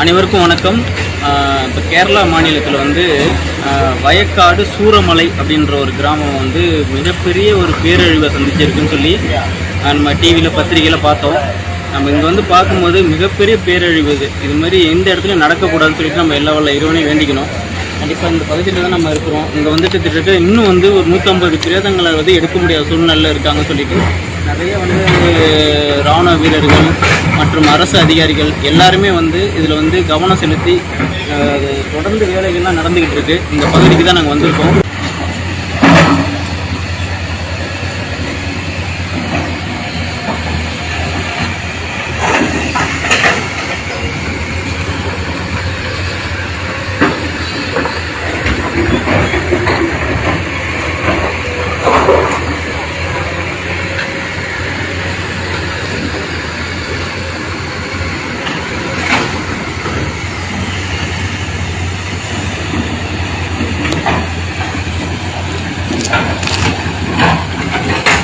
அனைவருக்கும் வணக்கம். இப்போ கேரளா மாநிலத்தில் வந்து வயக்காடு சூரமலை அப்படின்ற ஒரு கிராமம் வந்து மிகப்பெரிய ஒரு பேரழிவை சந்திச்சிருக்குன்னு சொல்லி நம்ம டிவியில் பத்திரிக்கையில் பார்த்தோம். நம்ம இங்கே வந்து பார்க்கும்போது மிகப்பெரிய பேரழிவு இது. இது மாதிரி எந்த இடத்துலையும் நடக்கக்கூடாதுன்னு சொல்லிட்டு நம்ம எல்லா வல்ல இறைவனையும் வேண்டிக்கணும். கண்டிப்பாக இந்த பகுதியில் தான் நம்ம இருக்கிறோம். இங்கே வந்துட்டு கிட்டத்தட்ட இன்னும் வந்து ஒரு நூற்றம்பது பிரேதங்களை வந்து எடுக்க முடியாத சூழ்நிலையில் இருக்காங்க சொல்லிட்டு நிறைய வந்து ராணுவ வீரர்கள் மற்றும் அரசு அதிகாரிகள் எல்லாருமே வந்து இதில் வந்து கவனம் செலுத்தி அது தொடர்ந்து வேலைகள்லாம் நடந்துக்கிட்டு இருக்கு. இந்த பகுதிக்கு தான் நாங்கள் வந்திருக்கோம். Thank you.